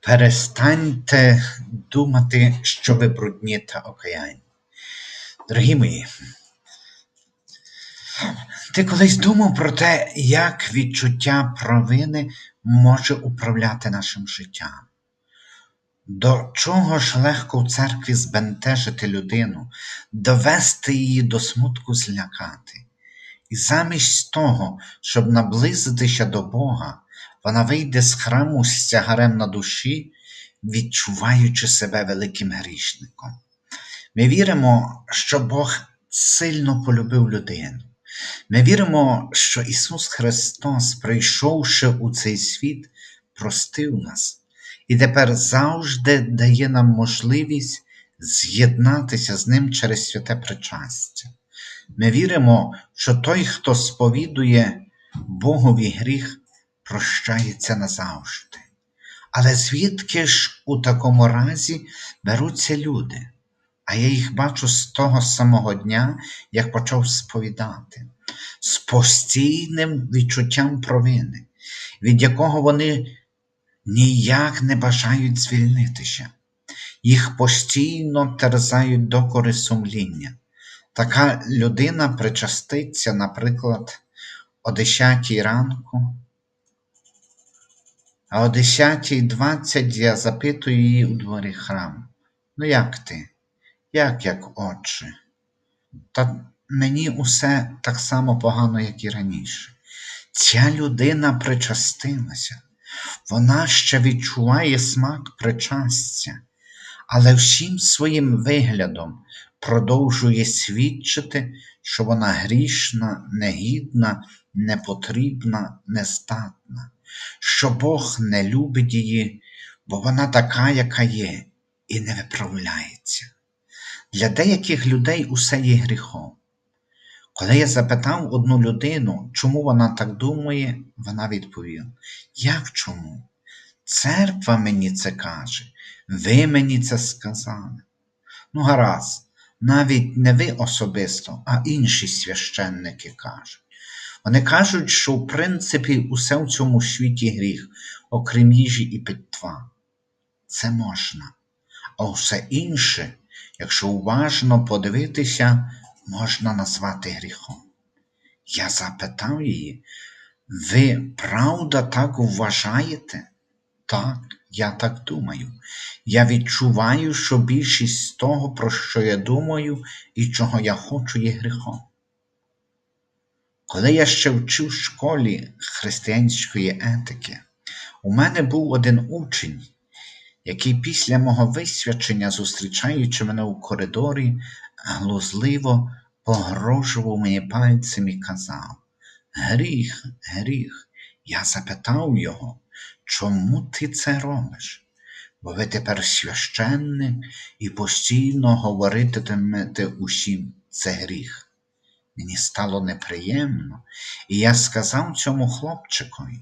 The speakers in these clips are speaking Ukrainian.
Перестаньте думати, що ви брудні та окаянні. Дорогі мої, ти колись думав про те, як відчуття провини може управляти нашим життям? До чого ж легко в церкві збентежити людину, довести її до смутку злякати? І замість того, щоб наблизитися до Бога, вона вийде з храму з тягарем на душі, відчуваючи себе великим грішником. Ми віримо, що Бог сильно полюбив людину. Ми віримо, що Ісус Христос, прийшовши у цей світ, простив нас і тепер завжди дає нам можливість з'єднатися з Ним через святе причастя. Ми віримо, що той, хто сповідує Богові гріх, прощається назавжди. Але звідки ж у такому разі беруться люди? А я їх бачу з того самого дня, як почав сповідати, з постійним відчуттям провини, від якого вони ніяк не бажають звільнитися, їх постійно терзають докори сумління. Така людина причаститься, наприклад, о 10 ранку, а о 10.20 я запитую її у дворі храму. Ну, як ти? Як, як отче? Та мені усе так само погано, як і раніше. Ця людина причастилася, вона ще відчуває смак причастя, але всім своїм виглядом продовжує свідчити, що вона грішна, негідна, непотрібна, нестатна, що Бог не любить її, бо вона така, яка є, і не виправляється. Для деяких людей усе є гріхом. Коли я запитав одну людину, чому вона так думає, вона відповіла: Як чому? Церква мені це каже, ви мені це сказали. Ну, гаразд, навіть не ви особисто, а інші священники кажуть. Вони кажуть, що в принципі усе в цьому світі гріх, окрім їжі і питва. Це можна. А все інше, якщо уважно подивитися, можна назвати гріхом. Я запитав її, ви правда так вважаєте? Так, я так думаю. Я відчуваю, що більшість того, про що я думаю і чого я хочу, є гріхом. Коли я ще вчив в школі християнської етики, у мене був один учень, який після мого висвячення, зустрічаючи мене у коридорі, глузливо погрожував мені пальцем і казав Гріх, гріх. Я запитав його, чому ти це робиш? Бо ви тепер священник і постійно говоритимете усім це гріх. Мені стало неприємно, і я сказав цьому хлопчикові,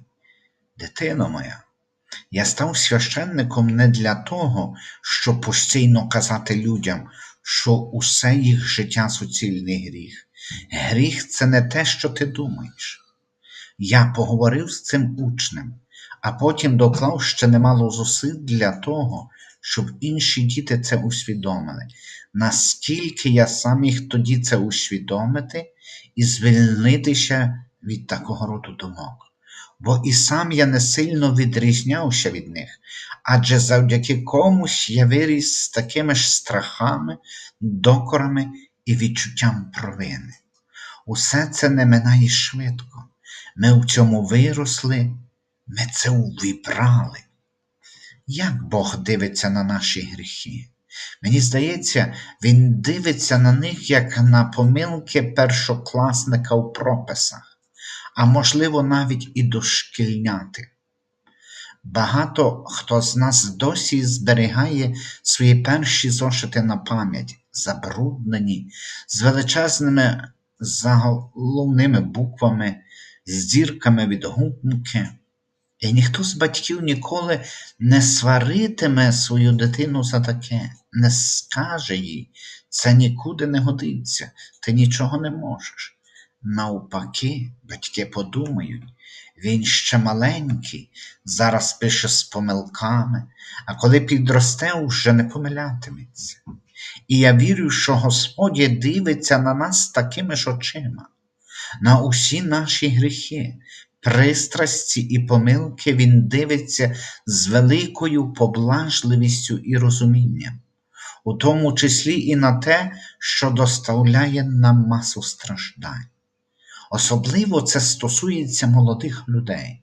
дитино моя, я став священником не для того, щоб постійно казати людям, що усе їх життя суцільний гріх. Гріх це не те, що ти думаєш. Я поговорив з цим учнем, а потім доклав ще немало зусиль для того, щоб інші діти це усвідомили, наскільки я сам міг тоді це усвідомити і звільнитися від такого роду думок. Бо і сам я не сильно відрізнявся від них, адже завдяки комусь я виріс з такими ж страхами, докорами і відчуттям провини. Усе це не минає швидко. Ми в цьому виросли, ми це увібрали. Як Бог дивиться на наші гріхи? Мені здається, Він дивиться на них як на помилки першокласника в прописах, а можливо, навіть і дошкільняти. Багато хто з нас досі зберігає свої перші зошити на пам'ять, забруднені, з величезними заголовними буквами, з дірками від гумки. І ніхто з батьків ніколи не сваритиме свою дитину за таке, не скаже їй, це нікуди не годиться, ти нічого не можеш. Навпаки, батьки подумають, Він ще маленький, зараз пише з помилками, а коли підросте, вже не помилятиметься. І я вірю, що Господь дивиться на нас такими ж очима, на усі наші гріхи, пристрасті і помилки Він дивиться з великою поблажливістю і розумінням, у тому числі і на те, що доставляє нам масу страждань. Особливо це стосується молодих людей.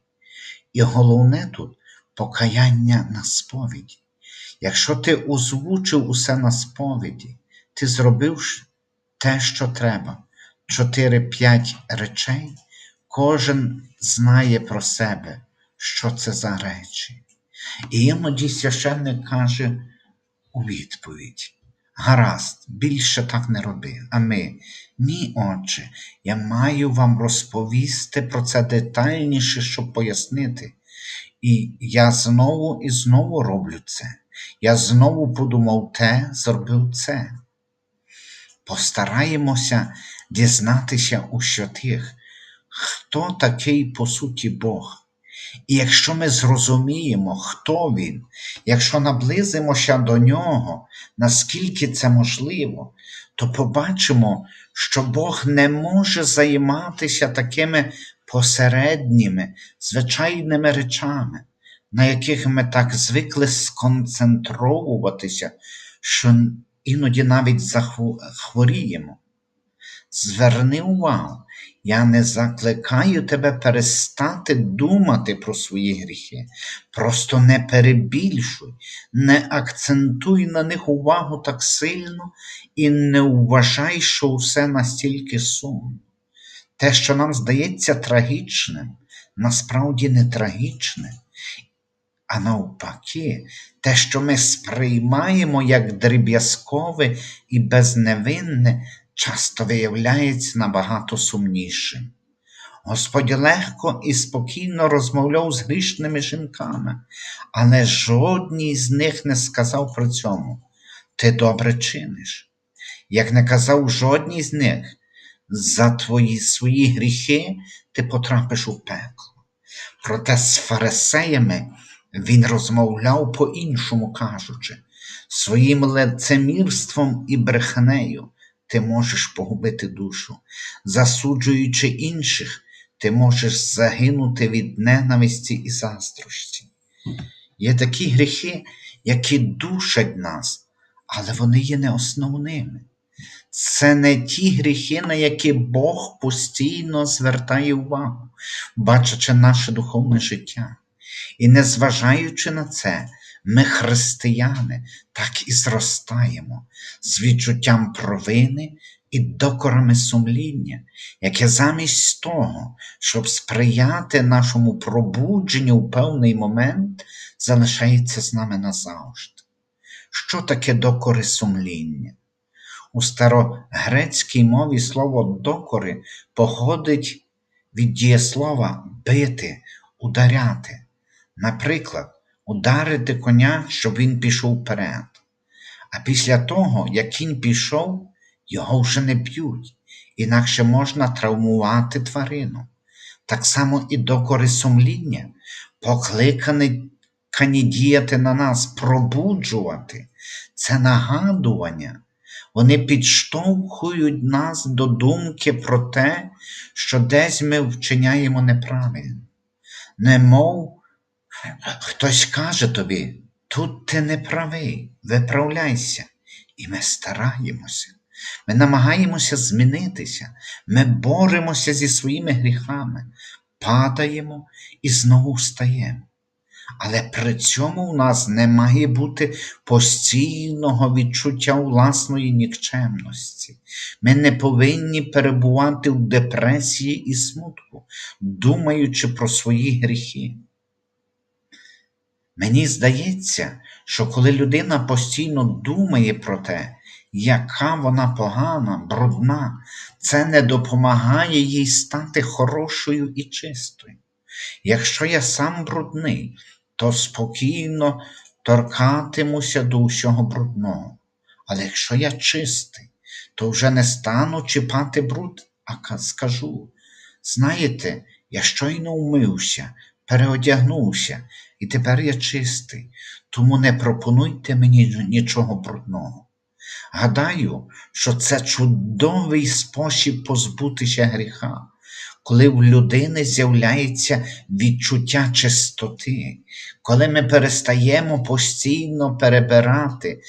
І головне тут покаяння на сповіді. Якщо ти озвучив усе на сповіді, ти зробив те, що треба, 4-5 речей, кожен знає про себе, що це за речі. І іноді священник каже у відповідь: Гаразд, більше так не роби. А ми, ні, отче, я маю вам розповісти про це детальніше, щоб пояснити. І я знову і знову роблю це. Я знову подумав те, зробив це. Постараємося дізнатися у святих, хто такий по суті Бог. І якщо ми зрозуміємо, хто Він, якщо наблизимося до Нього, наскільки це можливо, то побачимо, що Бог не може займатися такими посередніми, звичайними речами, на яких ми так звикли сконцентровуватися, що іноді навіть захворіємо. Зверни увагу, я не закликаю тебе перестати думати про свої гріхи. Просто не перебільшуй, не акцентуй на них увагу так сильно і не вважай, що все настільки сумно. Те, що нам здається трагічним, насправді не трагічне. А навпаки, те, що ми сприймаємо як дріб'язкове і безневинне, часто виявляється набагато сумнішим. Господь легко і спокійно розмовляв з грішними жінками, але жодній з них не сказав при цьому ти добре чиниш. Як не казав жодній з них, за твої свої гріхи ти потрапиш у пекло. Проте з фарисеями він розмовляв по-іншому кажучи, своїм лицемірством і брехнею ти можеш погубити душу, засуджуючи інших, ти можеш загинути від ненависті і заздрості. Є такі гріхи, які душать нас, але вони є не основними. Це не ті гріхи, на які Бог постійно звертає увагу, бачачи наше духовне життя. І незважаючи на це, ми, християни, так і зростаємо з відчуттям провини і докорами сумління, яке замість того, щоб сприяти нашому пробудженню в певний момент, залишається з нами назавжди. Що таке докори сумління? У старогрецькій мові слово докори походить від дієслова бити, ударяти. Наприклад, ударити коня, щоб він пішов вперед. А після того, як кінь пішов, його вже не б'ють, інакше можна травмувати тварину. Так само і докори сумління, покликані діяти на нас, пробуджувати, це нагадування. Вони підштовхують нас до думки про те, що десь ми вчиняємо неправильно. Немов хтось каже тобі, тут ти не правий, виправляйся. І ми стараємося, ми намагаємося змінитися, ми боремося зі своїми гріхами, падаємо і знову встаємо. Але при цьому у нас не має бути постійного відчуття власної нікчемності. Ми не повинні перебувати в депресії і смутку, думаючи про свої гріхи. Мені здається, що коли людина постійно думає про те, яка вона погана, брудна, це не допомагає їй стати хорошою і чистою. Якщо я сам брудний, то спокійно торкатимуся до усього брудного. Але якщо я чистий, то вже не стану чіпати бруд, а скажу. Знаєте, Я щойно вмився, переодягнувся, і тепер я чистий, тому не пропонуйте мені нічого брудного. Гадаю, що це чудовий спосіб позбутися гріха, коли в людини з'являється відчуття чистоти, коли ми перестаємо постійно перебирати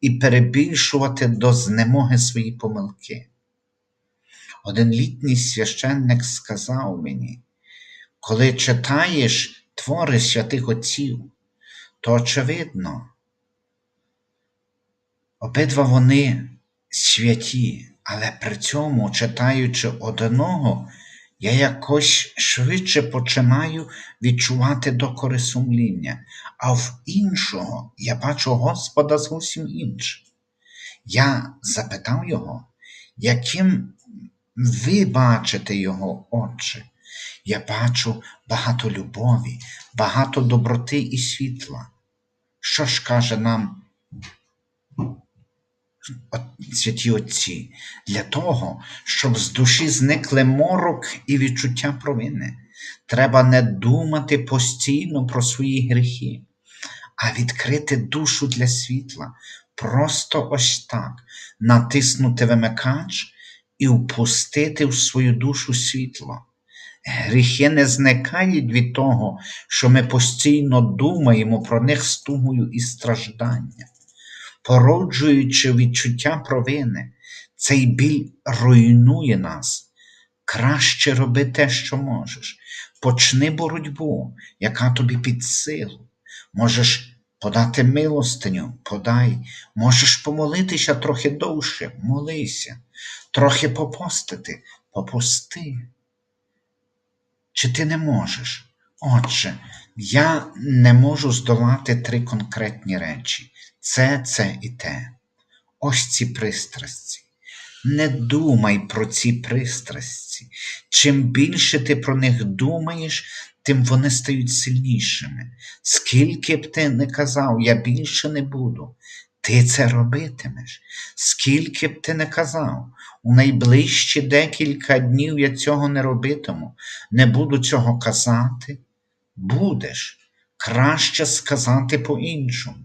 і перебільшувати до знемоги свої помилки. Один літній священник сказав мені, коли читаєш твори святих отців, то очевидно, обидва вони святі, але при цьому, читаючи одного, я якось швидше починаю відчувати докори сумління, а в іншого я бачу Господа зовсім іншим. Я запитав його, яким ви бачите його очі. Я бачу багато любові, багато доброти і світла. Що ж каже нам святі Отці? Для того, щоб з душі зникли морок і відчуття провини, треба не думати постійно про свої гріхи, а відкрити душу для світла, просто ось так, натиснути вимикач і впустити в свою душу світло. Гріхи не зникають від того, що ми постійно думаємо про них з тугою і стражданням. Породжуючи відчуття провини, цей біль руйнує нас. Краще роби те, що можеш. Почни боротьбу, яка тобі під силу. Можеш подати милостиню, подай, можеш помолитися трохи довше, молися, трохи попостити, попусти. Чи ти не можеш? Отже, я не можу здолати три конкретні речі: це, це і те. Ось ці пристрасті. Не думай про ці пристрасті. Чим більше ти про них думаєш, тим вони стають сильнішими. Скільки б ти не казав, я більше не буду, ти це робитимеш. Скільки б ти не казав, у найближчі декілька днів я цього не робитиму, не буду цього казати. Будеш краще сказати по-іншому.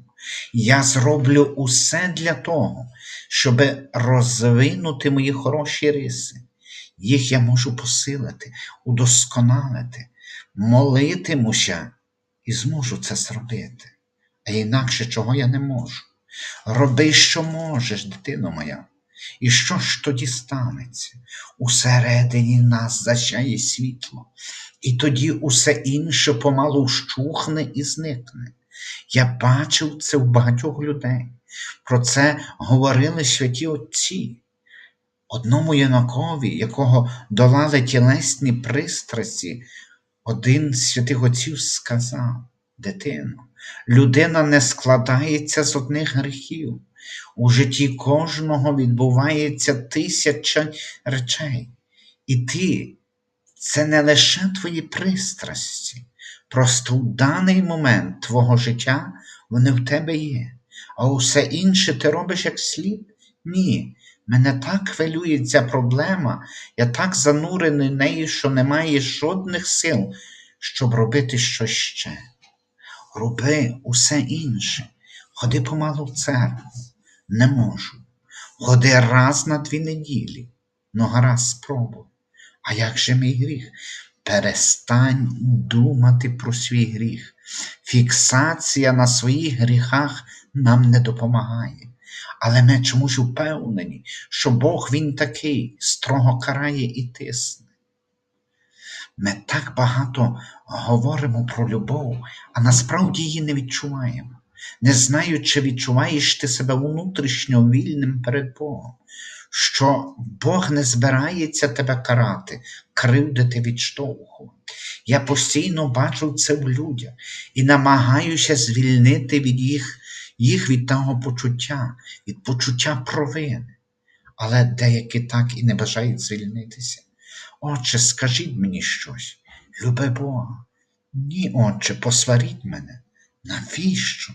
Я зроблю усе для того, щоб розвинути мої хороші риси. Їх я можу посилити, удосконалити, молитимуся і зможу це зробити. А інакше чого я не можу. Роби, що можеш, дитино моя. І що ж тоді станеться? Усередині нас засяє світло, і тоді усе інше помалу вщухне і зникне. Я бачив це в багатьох людей. Про це говорили святі отці. Одному юнакові, якого долали тілесні пристрасті, один з святих отців сказав: Дитино, людина не складається з одних гріхів. У житті кожного відбувається тисяча речей. І ти це не лише твої пристрасті. Просто в даний момент твого життя вони в тебе є, а усе інше ти робиш як слід? Ні. Мене так хвилює ця проблема, я так занурений в неї, що немає жодних сил, щоб робити щось ще. Роби усе інше. Ходи помалу в церкву. Не можу. Ходи раз на дві неділі. Ну, гаразд спробуй. А як же мій гріх? Перестань думати про свій гріх. Фіксація на своїх гріхах нам не допомагає. Але ми чомусь впевнені, що Бог Він такий, строго карає і тисне. Ми так багато говоримо про любов, а насправді її не відчуваємо. Не знаю, чи відчуваєш ти себе внутрішньо вільним перед Богом, що Бог не збирається тебе карати, кривдити відштовхувати. Я постійно бачу це в людях і намагаюся звільнити від їх, їх від того почуття, від почуття провини. Але деякі так і не бажають звільнитися. Отче, скажіть мені щось, люби Бога. Ні, отче, посваріть мене. Навіщо?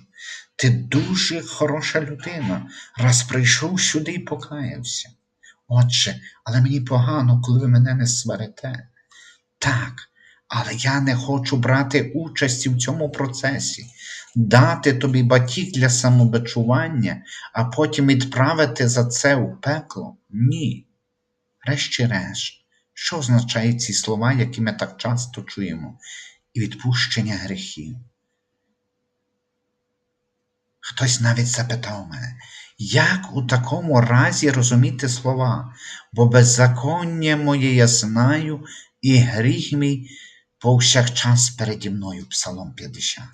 Ти дуже хороша людина, раз прийшов сюди і покаявся. Отче, але мені погано, коли ви мене не сварите. Так, Але я не хочу брати участі в цьому процесі, дати тобі батіг для самобичування, а потім відправити за це в пекло. Ні. Врешті-решт, що означають ці слова, які ми так часто чуємо, і відпущення гріхів? Хтось навіть запитав мене, як у такому разі розуміти слова, бо беззаконня моє я знаю, і гріх мій повсякчас переді мною, Псалом 50.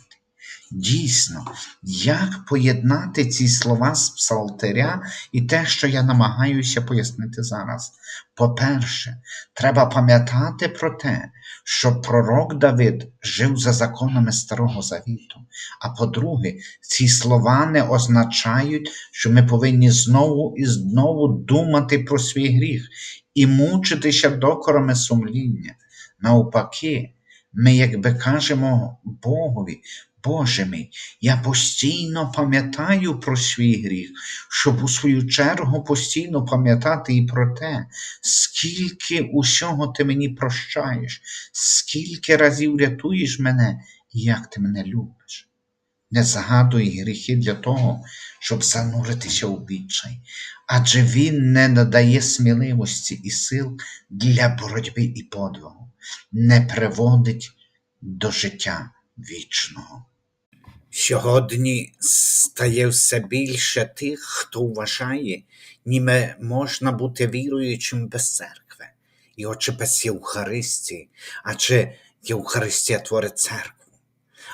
Дійсно, як поєднати ці слова з псалтиря і те, що я намагаюся пояснити зараз? По-перше, треба пам'ятати про те, що пророк Давид жив за законами Старого Завіту. А по-друге, ці слова не означають, що ми повинні знову і знову думати про свій гріх і мучитися докорами сумління. Навпаки, ми, якби кажемо Богові, Боже мій, я постійно пам'ятаю про свій гріх, щоб у свою чергу постійно пам'ятати і про те, скільки усього ти мені прощаєш, скільки разів рятуєш мене і як ти мене любиш. Не згадуй гріхи для того, щоб зануритися у відчай, адже він не надає сміливості і сил для боротьби і подвигу, не приводить до життя вічного. Сьогодні стає все більше тих, хто вважає, ніби можна бути віруючим без церкви, і очі без Євхаристії, адже Євхаристія творить церкву.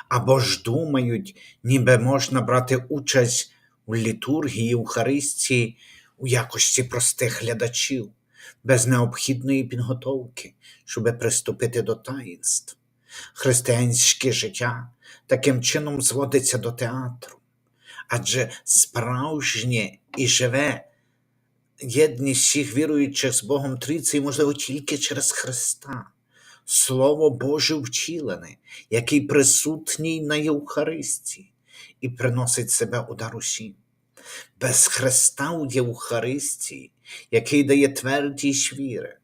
Або ж думають, ніби можна брати участь у літургії Євхаристії у якості простих глядачів, без необхідної підготовки, щоб приступити до таїнств. Християнське життя таким чином зводиться до театру, адже справжнє і живе єдність всіх віруючих з Богом Трійці можливо тільки через Христа, Слово Боже вчилене, який присутній на Євхаристії і приносить себе у дар усім. Без Христа у Євхаристії, який дає твердість віри.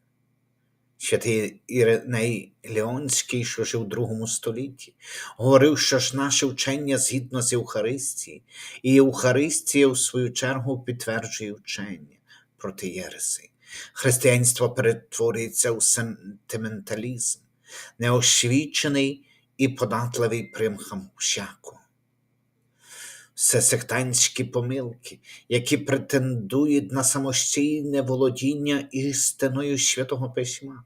Святий Іриней Леонський, що жив у другому столітті, говорив, що ж наше вчення згідно з Євхаристії, і Євхаристія, в свою чергу, підтверджує вчення проти Єреси. Християнство перетворюється у сентименталізм, неосвічений і податливий примхам усякого. Все сектантські помилки, які претендують на самостійне володіння істиною Святого Письма,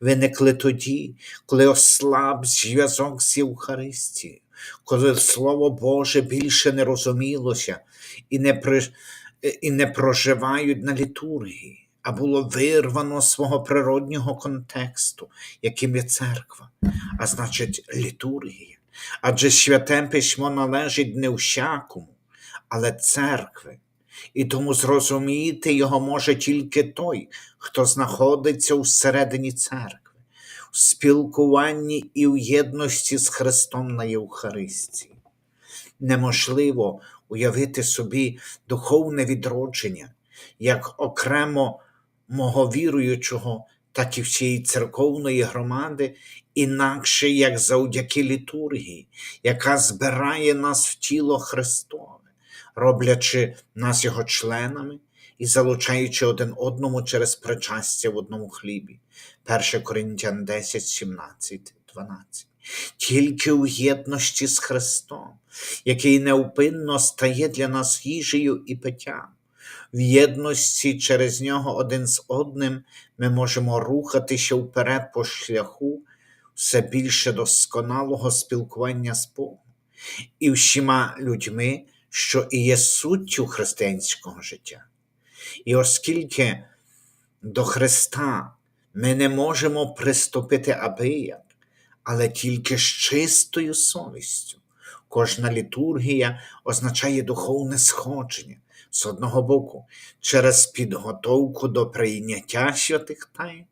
виникли тоді, коли ослаб зв'язок з Євхаристією, коли Слово Боже більше не розумілося і не, при... і не проживають на літургії, а було вирвано з свого природнього контексту, яким є церква, а значить літургія. Адже святе письмо належить не всякому, але церкви, і тому зрозуміти його може тільки той, хто знаходиться всередині церкви, в спілкуванні і в єдності з Христом на Євхаристії. Неможливо уявити собі духовне відродження як окремо мого віруючого, так і всієї церковної громади, інакше як завдяки літургії, яка збирає нас в тіло Христове, роблячи нас його членами і залучаючи один одному через причастя в одному хлібі. 1 Коринтян 10, 17, 12. Тільки у єдності з Христом, який неупинно стає для нас їжею і питтям. В єдності через нього один з одним ми можемо рухатися вперед по шляху все більше досконалого спілкування з Богом і всіма людьми, що і є суттю християнського життя. І оскільки до Христа ми не можемо приступити абияк, але тільки з чистою совістю. Кожна літургія означає духовне сходження з одного боку, через підготовку до прийняття святих тайн,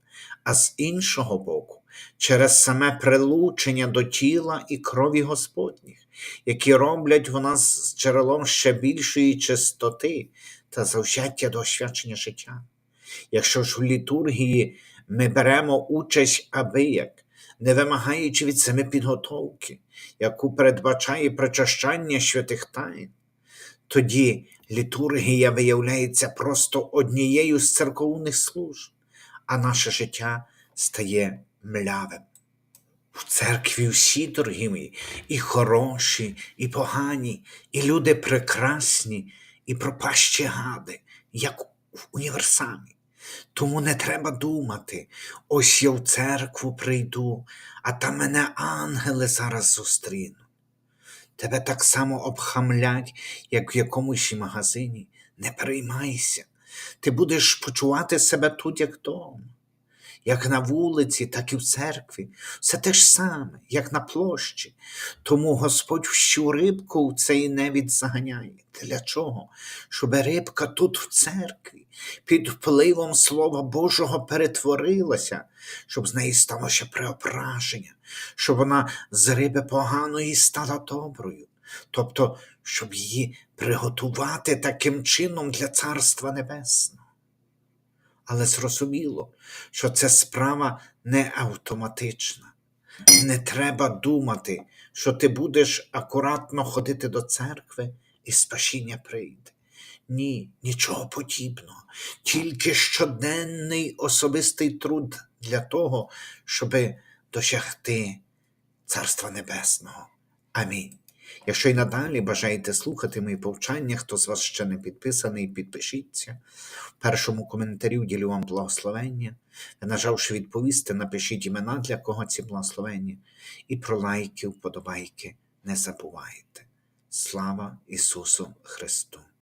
а з іншого боку, через саме прилучення до тіла і крові Господніх, які роблять в нас джерелом ще більшої чистоти та завзяття до освячення життя. Якщо ж в літургії ми беремо участь аби як, не вимагаючи від себе підготовки, яку передбачає причащання святих тайн, тоді літургія виявляється просто однією з церковних служб, а наше життя стає млявим. В церкві всі дорогі, і хороші, і погані, і люди прекрасні, і пропащі гади, як в універсамі. Тому не треба думати, ось я в церкву прийду, а там мене ангели зараз зустрінуть. Тебе так само обхамлять, як в якомусь магазині. Не переймайся. Ти будеш почувати себе тут, як вдома. Як на вулиці, так і в церкві. Все те ж саме, як на площі. Тому Господь всю рибку в цей невід заганяє. Для чого? Щоб рибка тут в церкві під впливом Слова Божого перетворилася, щоб з неї сталося преображення, щоб вона з риби поганої стала доброю. Тобто, щоб її приготувати таким чином для Царства Небесного. Але зрозуміло, що це справа не автоматична. Не треба думати, що ти будеш акуратно ходити до церкви і спасіння прийде. Ні, нічого подібного. Тільки щоденний особистий труд для того, щоб досягти Царства Небесного. Амінь. Якщо й надалі бажаєте слухати мої повчання, хто з вас ще не підписаний, підпишіться. В першому коментарі ділю вам благословення. Ви, нажавши відповісти, напишіть імена, для кого ці благословення. І про лайки, вподобайки не забувайте. Слава Ісусу Христу!